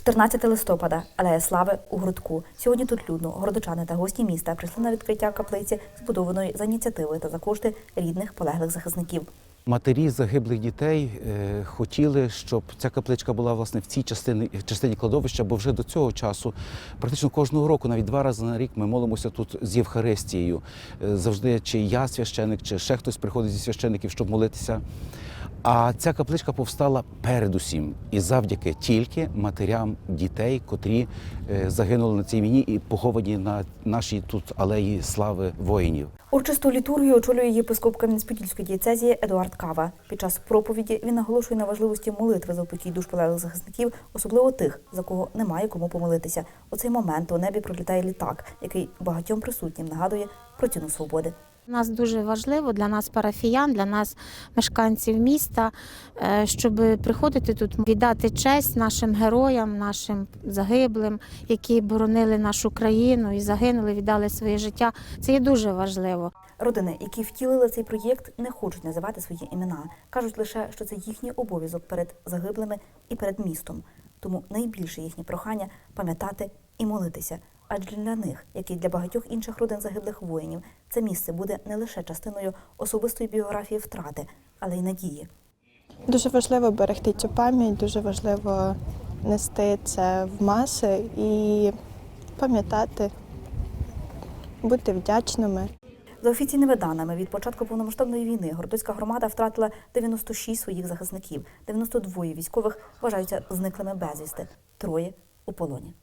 14 листопада, Алея Слави у Грудку. Сьогодні тут людно городочани та гості міста прийшли на відкриття каплиці, збудованої за ініціативи та за кошти рідних полеглих захисників. Матері загиблих дітей е, хотіли, щоб ця капличка була власне в цій частині, частині кладовища, бо вже до цього часу, практично кожного року, навіть два рази на рік, ми молимося тут з Євхаристією. Е, завжди чи я священик, чи ще хтось приходить зі священиків, щоб молитися. А ця капличка повстала передусім і завдяки тільки матерям дітей, котрі е, загинули на цій війні і поховані на нашій тут алеї слави воїнів. Урочисту літургію очолює єпископ Кам'янець-Подільської дієцезії Едуард Кава. Під час проповіді він наголошує на важливості молитви за упокій душ полеглих захисників, особливо тих, за кого немає кому помолитися. У цей момент у небі пролітає літак, який багатьом присутнім нагадує про ціну свободи. Нас дуже важливо для нас, парафіян, для нас, мешканців міста, е, щоб приходити тут, віддати честь нашим героям, нашим загиблим, які боронили нашу країну і загинули, віддали своє життя. Це є дуже важливо. Родини, які втілили цей проєкт, не хочуть називати свої імена. кажуть лише, що це їхній обов'язок перед загиблими і перед містом. Тому найбільше їхнє прохання пам'ятати і молитися. Адже для них, як і для багатьох інших родин загиблих воїнів, це місце буде не лише частиною особистої біографії втрати, але й надії. Дуже важливо берегти цю пам'ять, дуже важливо нести це в маси і пам'ятати, бути вдячними. За офіційними даними, від початку повномасштабної війни Городоцька громада втратила 96 своїх захисників, 92 військових вважаються зниклими безвісти, троє у полоні.